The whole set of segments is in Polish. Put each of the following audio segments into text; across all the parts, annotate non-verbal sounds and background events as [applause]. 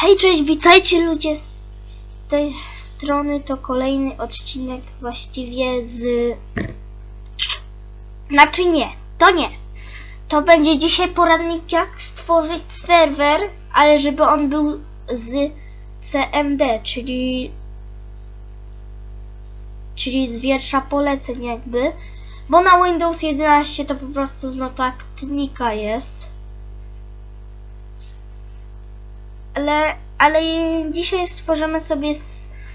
Hej, cześć, witajcie ludzie z, z tej strony. To kolejny odcinek właściwie z... Znaczy nie, to nie. To będzie dzisiaj poradnik jak stworzyć serwer, ale żeby on był z CMD, czyli czyli z wiersza poleceń jakby, bo na Windows 11 to po prostu z notatnika jest. Ale, ale dzisiaj stworzymy sobie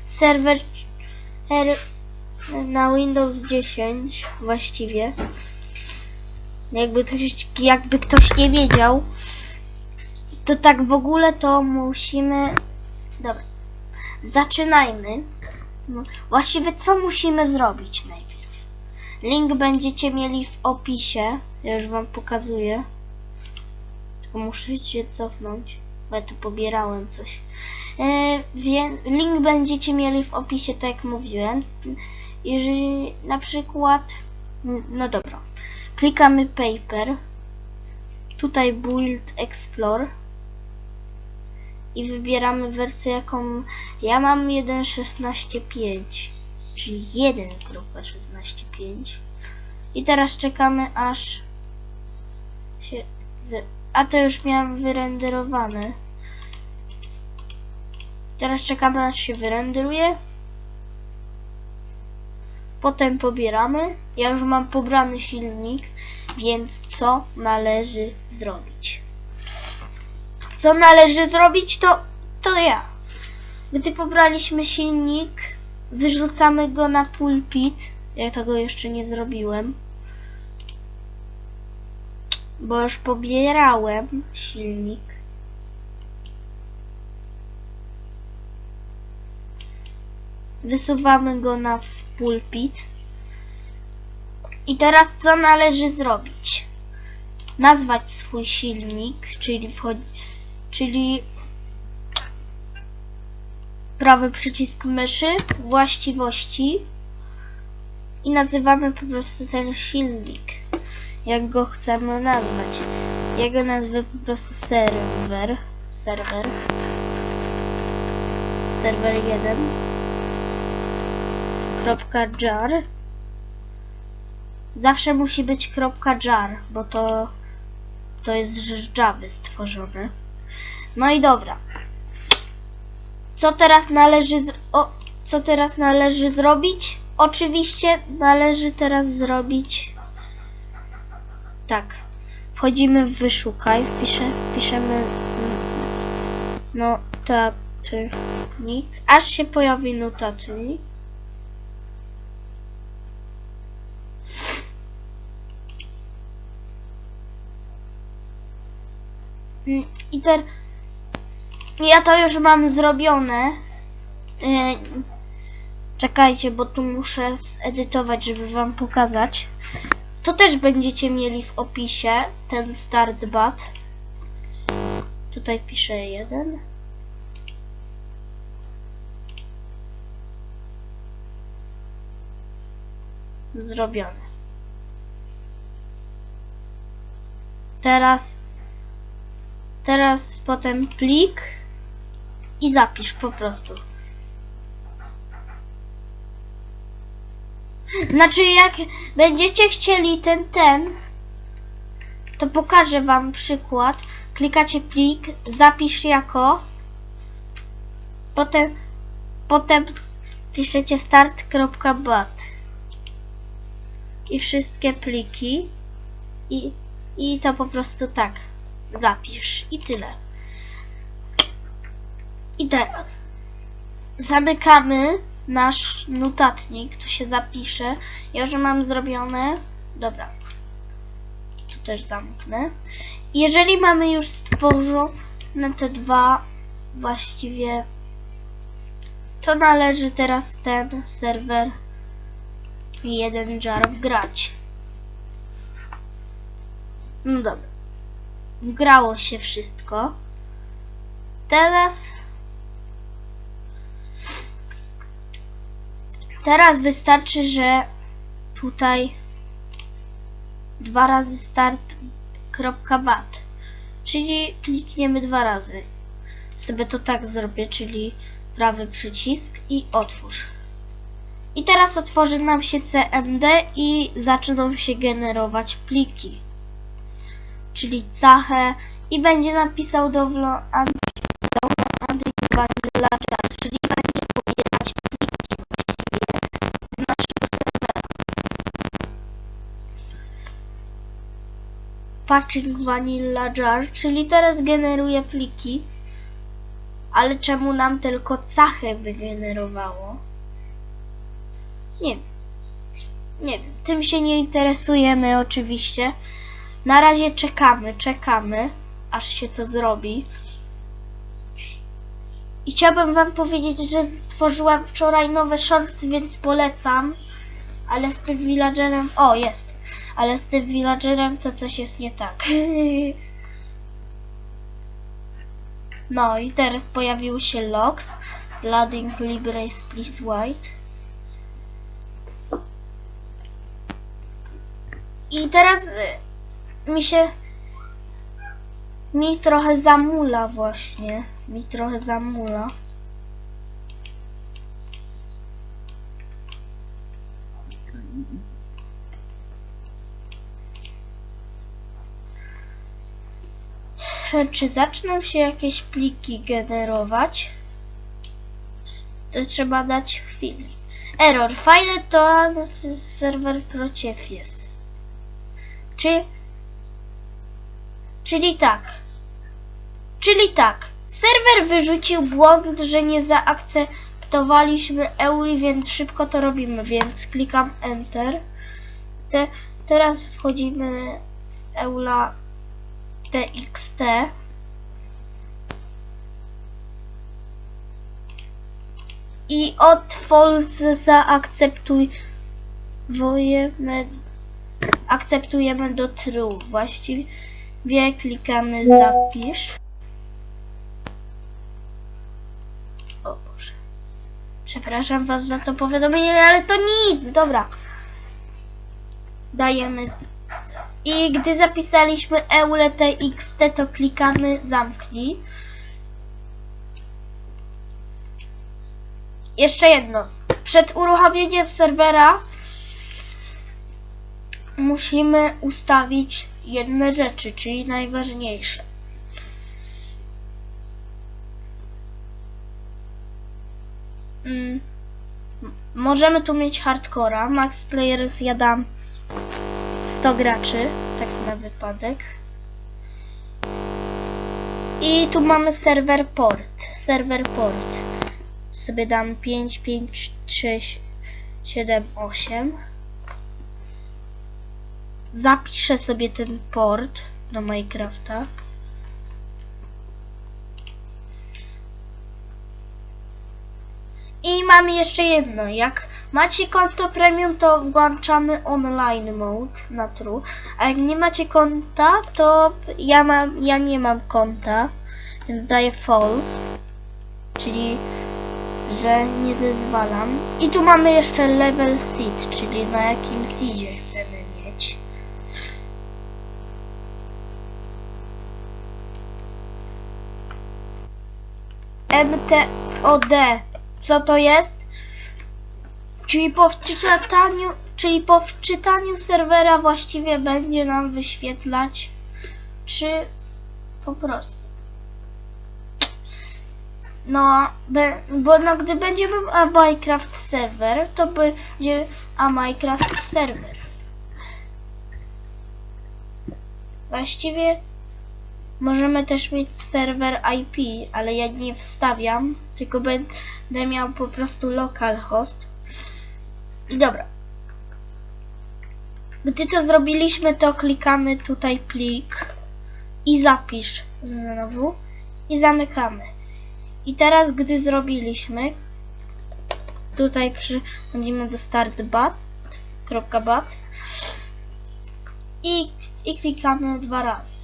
serwer er, na Windows 10 właściwie. Jakby ktoś, jakby ktoś nie wiedział, to tak w ogóle to musimy... Dobra, zaczynajmy. No, Właściwie co musimy zrobić najpierw? Link będziecie mieli w opisie. Ja już wam pokazuję. Tylko muszę się cofnąć tu pobierałem coś. E, link będziecie mieli w opisie, tak jak mówiłem. Jeżeli na przykład, no dobra, klikamy paper, tutaj build explore. I wybieramy wersję jaką ja mam 1.16.5 czyli 1.16.5 i teraz czekamy aż się a to już miałem wyrenderowane Teraz czekamy aż się wyrenderuje. Potem pobieramy. Ja już mam pobrany silnik, więc co należy zrobić? Co należy zrobić to, to ja. Gdy pobraliśmy silnik, wyrzucamy go na pulpit. Ja tego jeszcze nie zrobiłem. Bo już pobierałem silnik. Wysuwamy go na pulpit. I teraz co należy zrobić? Nazwać swój silnik, czyli wchodzi, czyli prawy przycisk myszy, właściwości i nazywamy po prostu ten silnik, jak go chcemy nazwać. Ja go nazwę po prostu serwer, serwer, serwer 1 .jar Zawsze musi być .jar, bo to to jest z Java stworzone. No i dobra. Co teraz należy o, co teraz należy zrobić? Oczywiście należy teraz zrobić tak. Wchodzimy w wyszukaj, wpisze, wpiszemy mm, notatnik, aż się pojawi notatnik. I ter... Ja to już mam zrobione. Yy, Czekajcie, bo tu muszę zedytować, żeby wam pokazać. To też będziecie mieli w opisie, ten start bat. Tutaj piszę jeden. Zrobione. Teraz Teraz potem plik i zapisz po prostu. Znaczy jak będziecie chcieli ten ten, to pokażę wam przykład. Klikacie plik, zapisz jako, potem, potem piszecie start.bat i wszystkie pliki i, i to po prostu tak zapisz i tyle. I teraz zamykamy nasz notatnik, tu się zapisze. Ja już mam zrobione. Dobra. Tu też zamknę. Jeżeli mamy już stworzone te dwa właściwie to należy teraz ten serwer jeden jar wgrać. No dobra wgrało się wszystko. Teraz teraz wystarczy, że tutaj dwa razy start.bat czyli klikniemy dwa razy. sobie to tak zrobię, czyli prawy przycisk i otwórz. I teraz otworzy nam się CMD i zaczną się generować pliki. Czyli cachę i będzie napisał vanilla jar, czyli będzie pobierać pliki właściwie z naszego serwera. Patching vanilla jar, czyli teraz generuje pliki, ale czemu nam tylko cachę wygenerowało? Nie wiem. Nie wiem. Tym się nie interesujemy oczywiście. Na razie czekamy, czekamy, aż się to zrobi. I chciałabym wam powiedzieć, że stworzyłam wczoraj nowe shorts, więc polecam. Ale z tym villagerem... O, jest. Ale z tym villagerem to coś jest nie tak. [laughs] No i teraz pojawiły się logs. Loading Libres please wait. I teraz y, mi się mi trochę zamula właśnie. Mi trochę zamula. Czy zaczną się jakieś pliki generować? To trzeba dać chwilę. Error. File to serwer prociew jest. Czy... Czyli tak. Czyli tak. Serwer wyrzucił błąd, że nie zaakceptowaliśmy EULI, więc szybko to robimy, więc klikam Enter. Te, teraz wchodzimy w EULA TXT. I od false zaakceptujemy akceptujemy do true. Właściwie klikamy zapisz. O Boże. Przepraszam was za to powiadomienie, ale to nic. Dobra. Dajemy. I gdy zapisaliśmy eule txt, to klikamy zamknij. Jeszcze jedno. Przed uruchomieniem serwera musimy ustawić jedne rzeczy, czyli najważniejsze. Mm. Możemy tu mieć hardcora. Max Players ja dam 100 graczy, tak na wypadek. I tu mamy serwer port. Serwer port. Sobie dam 5, 5, 6, 7, 8 zapiszę sobie ten port do Minecrafta. I mamy jeszcze jedno. Jak macie konto premium, to włączamy online mode na true. A jak nie macie konta, to ja mam, ja nie mam konta, więc daję false, czyli że nie zezwalam. I tu mamy jeszcze level seed, czyli na jakim seedzie chcemy MTOD. Co to jest? Czyli po wczytaniu, czyli po wczytaniu serwera właściwie będzie nam wyświetlać, czy po prostu. No, bo no, gdy będziemy a Minecraft serwer, to będzie a Minecraft serwer. Właściwie Możemy też mieć serwer IP, ale ja nie wstawiam, tylko będę miał po prostu localhost. Dobra. Gdy to zrobiliśmy, to klikamy tutaj plik i zapisz znowu i zamykamy. I teraz, gdy zrobiliśmy, tutaj przechodzimy do startbat.bat i, i klikamy dwa razy.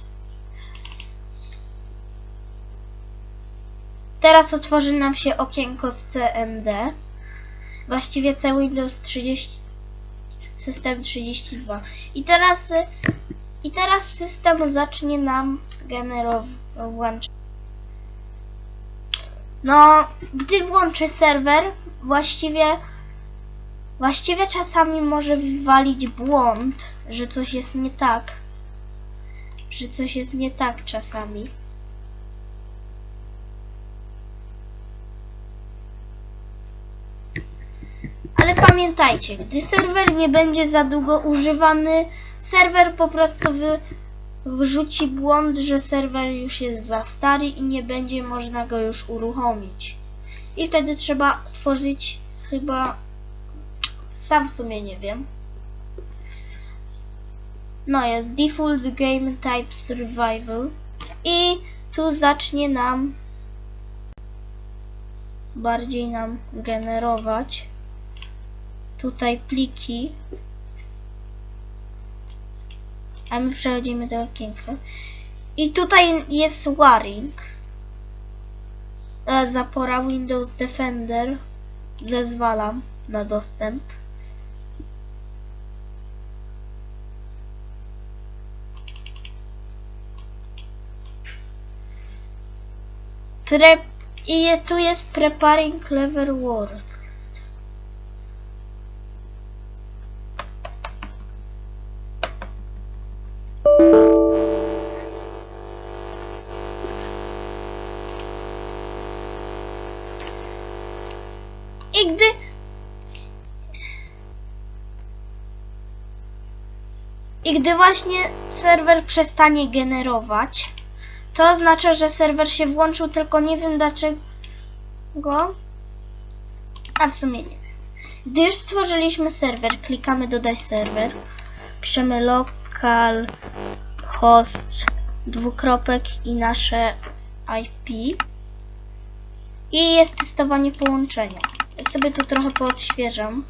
Teraz otworzy nam się okienko z CMD. Właściwie cały Windows 30, system 32. I teraz, i teraz system zacznie nam generować. No, gdy włączę serwer, właściwie właściwie czasami może wywalić błąd, że coś jest nie tak. Że coś jest nie tak czasami. Ale pamiętajcie, gdy serwer nie będzie za długo używany, serwer po prostu wy, wrzuci błąd, że serwer już jest za stary i nie będzie można go już uruchomić. I wtedy trzeba tworzyć chyba sam w sumie nie wiem. No jest default game type survival i tu zacznie nam bardziej nam generować tutaj pliki. A my przechodzimy do okienka. I tutaj jest Waring. E, zapora Windows Defender. Zezwalam na dostęp. Pre i tu jest Preparing Clever World. I gdy I gdy właśnie serwer przestanie generować, to oznacza, że serwer się włączył, tylko nie wiem dlaczego. A w sumie nie wiem. Gdy już stworzyliśmy serwer, klikamy dodaj serwer, piszemy local host dwukropek i nasze IP i jest testowanie połączenia. Sobie tu trochę poodświeżam.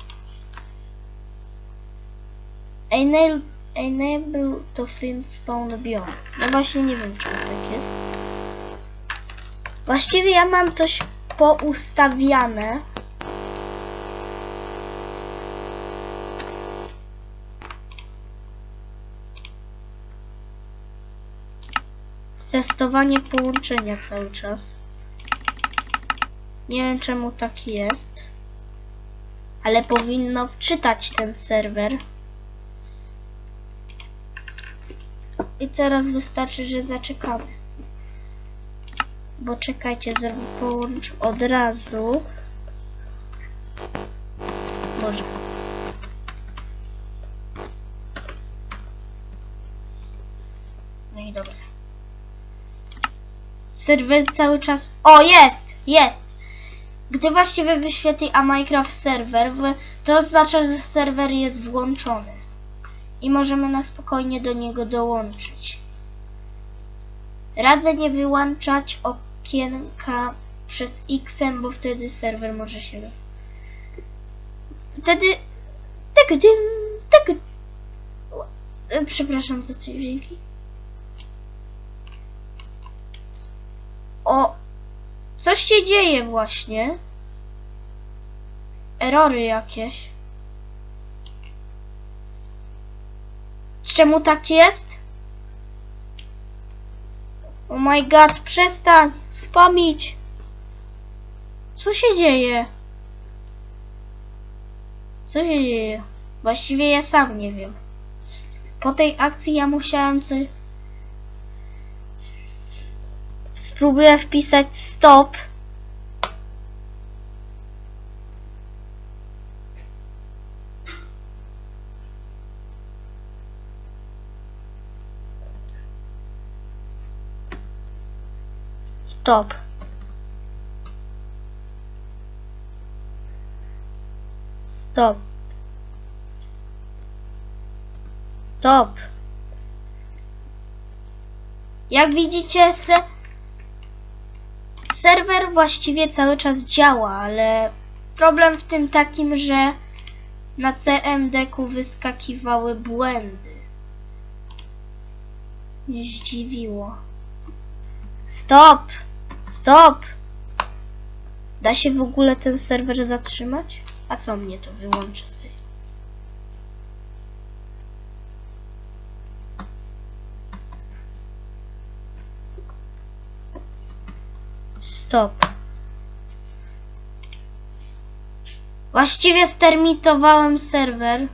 Enable, enable to find spawn biome. No właśnie nie wiem czemu tak jest. Właściwie ja mam coś poustawiane. Testowanie połączenia cały czas. Nie wiem czemu tak jest. Ale powinno wczytać ten serwer. I teraz wystarczy, że zaczekamy. Bo czekajcie, zrobię połącz od razu. Może. No i dobra. Serwer cały czas. O, jest! Jest! Gdy właściwie wyświetli a Minecraft serwer, to oznacza, że serwer jest włączony. I możemy na spokojnie do niego dołączyć. Radzę nie wyłączać okienka przez X, bo wtedy serwer może się. Wtedy. Tak, tak. Przepraszam za te dźwięki. O! Coś się dzieje właśnie. Erory jakieś. Czemu tak jest? Oh my god, przestań spamić. Co się dzieje? Co się dzieje? Właściwie ja sam nie wiem. Po tej akcji ja musiałem coś... Spróbuję wpisać stop. Stop. Stop. Stop. Jak widzicie, se serwer właściwie cały czas działa, ale problem w tym takim, że na CMD-ku wyskakiwały błędy. Mnie zdziwiło. Stop! Stop! Da się w ogóle ten serwer zatrzymać? A co mnie to wyłączy sobie? Stop. Właściwie stermitowałem serwer.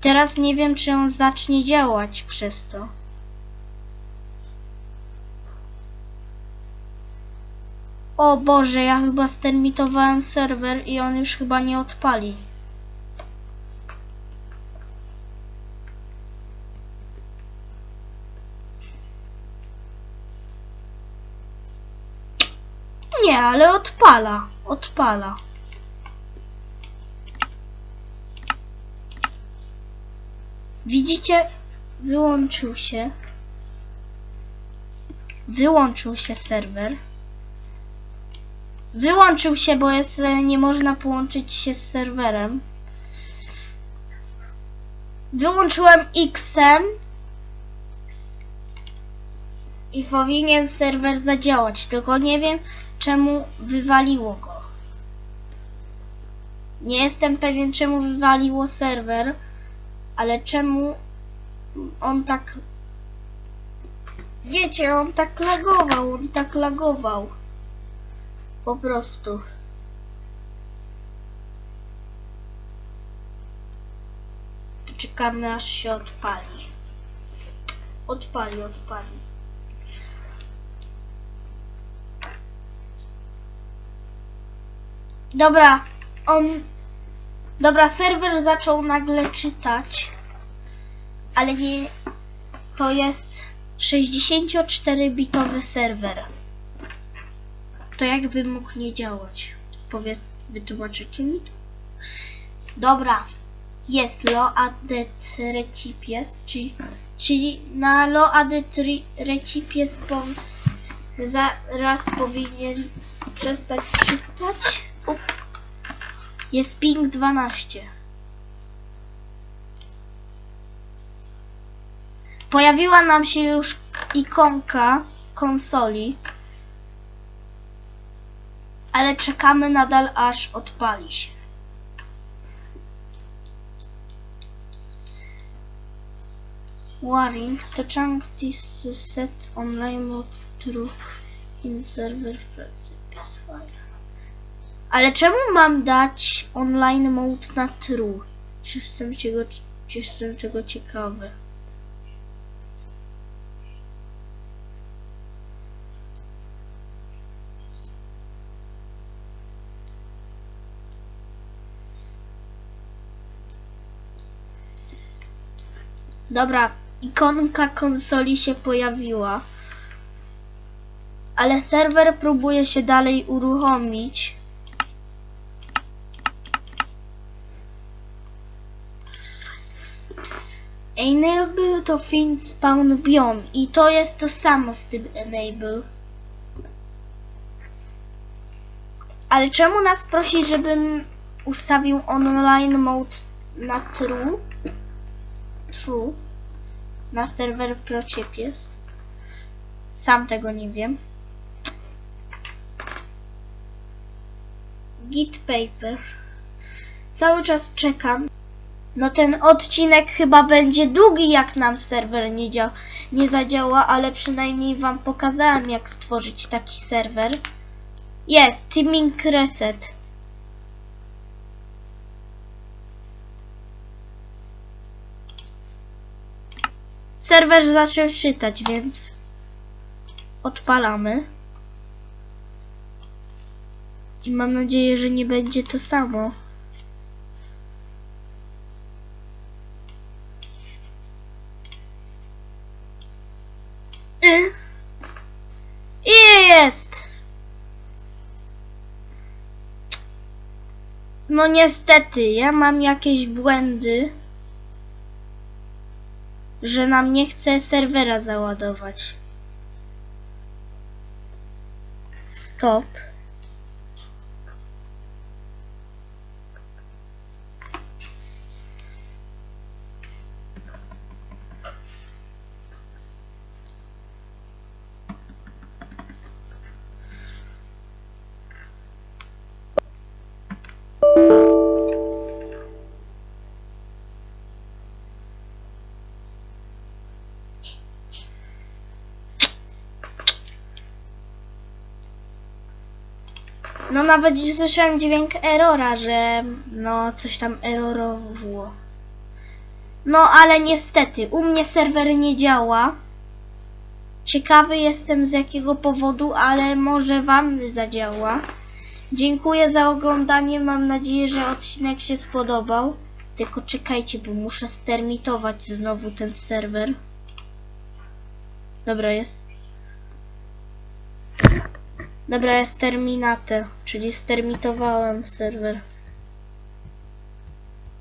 Teraz nie wiem, czy on zacznie działać przez to. O Boże, ja chyba stermitowałem serwer i on już chyba nie odpali. Nie, ale odpala. Odpala. Widzicie? Wyłączył się. Wyłączył się serwer. Wyłączył się, bo jest, e, nie można połączyć się z serwerem. Wyłączyłem X-em i powinien serwer zadziałać, tylko nie wiem czemu wywaliło go. Nie jestem pewien czemu wywaliło serwer, ale czemu on tak... Wiecie, on tak lagował, on tak lagował. Po prostu. To czekamy aż się odpali. Odpali, odpali. Dobra, on. Dobra, serwer zaczął nagle czytać, ale nie. To jest 64-bitowy serwer. To jakby mógł nie działać. Powie, wytłumaczycie mi to? Dobra, jest loadet recipies, czyli, czyli na loadet re- recipies po, zaraz powinien przestać czytać. Up. Jest ping 12. Pojawiła nam się już ikonka konsoli, ale czekamy nadal aż odpali się. Warning, the chunk is to set online mode true in server process file. Ale czemu mam dać online mode na true? Jestem czego, jestem czego ciekawy. Dobra, ikonka konsoli się pojawiła. Ale serwer próbuje się dalej uruchomić. Enable to find spawn biome i to jest to samo z tym enable. Ale czemu nas prosi, żebym ustawił online mode na true? True. Na serwer Procipies. Sam tego nie wiem. Git paper. Cały czas czekam. No ten odcinek chyba będzie długi, jak nam serwer nie, dzia nie zadziała, ale przynajmniej wam pokazałem, jak stworzyć taki serwer. Jest, teaming reset. Serwer zaczął czytać, więc odpalamy. I mam nadzieję, że nie będzie to samo. No niestety, ja mam jakieś błędy, że nam nie chce serwera załadować. Stop. No nawet już słyszałem dźwięk errora, że no coś tam errorowało. No ale niestety, u mnie serwer nie działa. Ciekawy jestem z jakiego powodu, ale może wam zadziała. Dziękuję za oglądanie, mam nadzieję, że odcinek się spodobał. Tylko czekajcie, bo muszę stermitować znowu ten serwer. Dobra jest. Dobra, jest terminate, czyli stermitowałem serwer.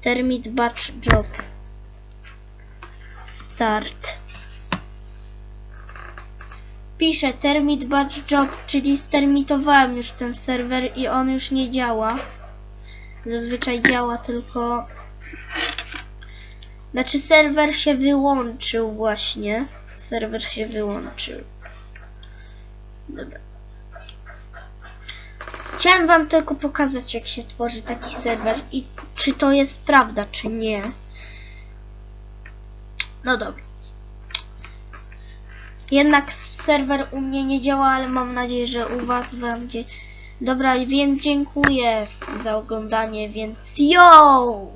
Termit batch job. Start. Piszę termit batch job, czyli stermitowałem już ten serwer i on już nie działa. Zazwyczaj działa tylko... Znaczy serwer się wyłączył właśnie. Serwer się wyłączył. Dobra. Chciałem wam tylko pokazać, jak się tworzy taki serwer i czy to jest prawda, czy nie. No dobra. Jednak serwer u mnie nie działa, ale mam nadzieję, że u was będzie. Dobra, więc dziękuję za oglądanie, więc yo!